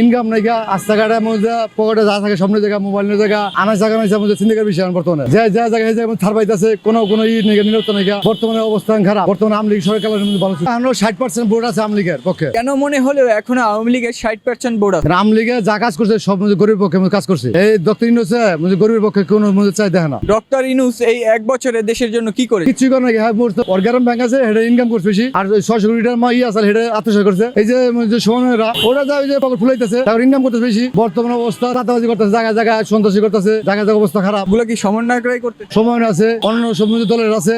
Income নাই গা রাস্তাঘাটের মধ্যে পকেটে যা থাকে সামনে জায়গা মোবাইলের জায়গা আনা জায়গা নাই মধ্যে চিন্তার বিষয় বর্তমানে। যে যে জায়গায় এই জায়গায় থার পাইতেছে কোনো কোনো ই নেই নিরত্ত নাইকা বর্তমানে অবস্থান খারাপ। বর্তমানে আমলিগ সরকার মধ্যে ভালো ছিল। আমরা ষাট পার্সেন্ট বোর্ড আছে আমলিগের পক্ষে। কেন মনে হলেও এখন আওয়ামী লীগের ষাট পার্সেন্ট বোর্ড আছে? আমলিগে যা কাজ করছে সব মধ্যে গরিবের পক্ষে কাজ করছে। এই দক্ষিণ হচ্ছে মধ্যে গরিবের পক্ষে কোনো মধ্যে চাই দেখে না। ডক্টর ইনুস এই এক বছরে দেশের জন্য কি করে? কিছু করে নাকি হ্যাঁ মোর অর্গারম ব্যাংক আছে হেডে ইনকাম করছে বেশি। আর ছয়শো কোটি টাকার মা ই আছে হেডে আত্মসায় করছে। এই যে সমানেরা ওরা যা ওই যে পকেট তারপর ইনকাম করতেছে বেশি। বর্তমান অবস্থা চাঁদাবাজি করতেছে জায়গায় জায়গায় সন্ত্রাসী করতেছে জায়গায় জায়গায় অবস্থা খারাপ। কি সমন্বয়করাই করতে? সময় আছে অন্য দলের আছে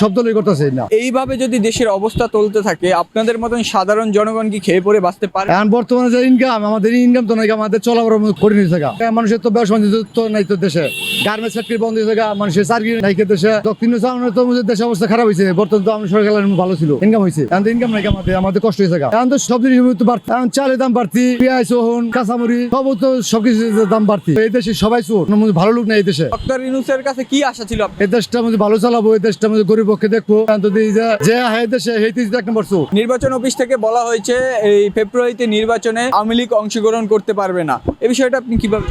সব দলই করতেছে না। এইভাবে যদি দেশের অবস্থা চলতে থাকে আপনাদের মতন সাধারণ জনগণ কি খেয়ে পড়ে বাঁচতে পারে? এখন বর্তমানে যে ইনকাম আমাদের ইনকাম তো নাই আমাদের চলাবার করে নিয়েছে গা। এখন মানুষের তো ব্যবসা তো নাই তো দেশে। গার্মেন্টস ফ্যাক্টরি বন্ধ হয়েছে গা মানুষের চাকরি নাই দেশে। দক্ষিণ তো অবস্থা খারাপ হয়েছে। বর্তমান তো আমাদের সরকার ভালো ছিল ইনকাম হয়েছে। এখন তো ইনকাম নাই আমাদের আমাদের কষ্ট হয়েছে এখন তো সব জিনিস তো বাড়ছে এখন চালের দাম বাড়তি পেঁয়াজ ওহন কাঁচামরি সব তো সবকিছু দাম বাড়তি। এই দেশে সবাই চোর ভালো লোক নাই এই দেশে। ডক্টর ইনুসের কাছে কি আশা ছিল এই দেশটা মধ্যে ভালো চালাবো এই দেশটা মধ্যে গরিব পক্ষে দেখব। এই যে হ্যাঁ দেশে এক নম্বর চোর। নির্বাচন অফিস থেকে বলা হয়েছে এই ফেব্রুয়ারিতে নির্বাচনে আওয়ামী লীগ অংশগ্রহণ করতে পারবে না। এই বিষয়টা আপনি কীভাবে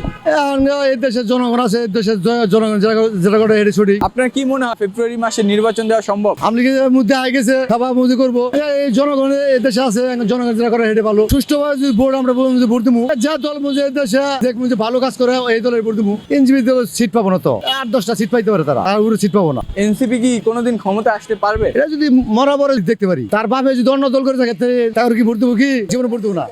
এই দেশের জনগণ আছে এই দেশের জনগণ যেটা করে- যেটা ছুটি। আপনার কি মনে হয় ফেব্রুয়ারি মাসে নির্বাচন দেওয়া সম্ভব? আমি কি মধ্যে আগে গেছে মধ্যে করব। এই- জনগণ এই দেশে আছে জনগণ যেটা করে হেঁটে ভালো। সুষ্ঠুভাবে যদি ভোট আমরা বলব যে ভোট দিব যা দল বুঝে দেশে দেখ মধ্যে ভালো কাজ করে এই দলের ভোট দিব এনসিপি দল সিট পাবো না তো। আট দশটা সিট পাইতে পারে তারা। আর সিট পাবো না। এনসিপি কি কোনোদিন ক্ষমতা আসতে পারবে? এটা যদি মরা বড় দেখতে পারি। তার বাপে যদি অন্য দল করে থাকে তাহলে কি ভোট দেবো কি? জীবনে ভোট দেবো না।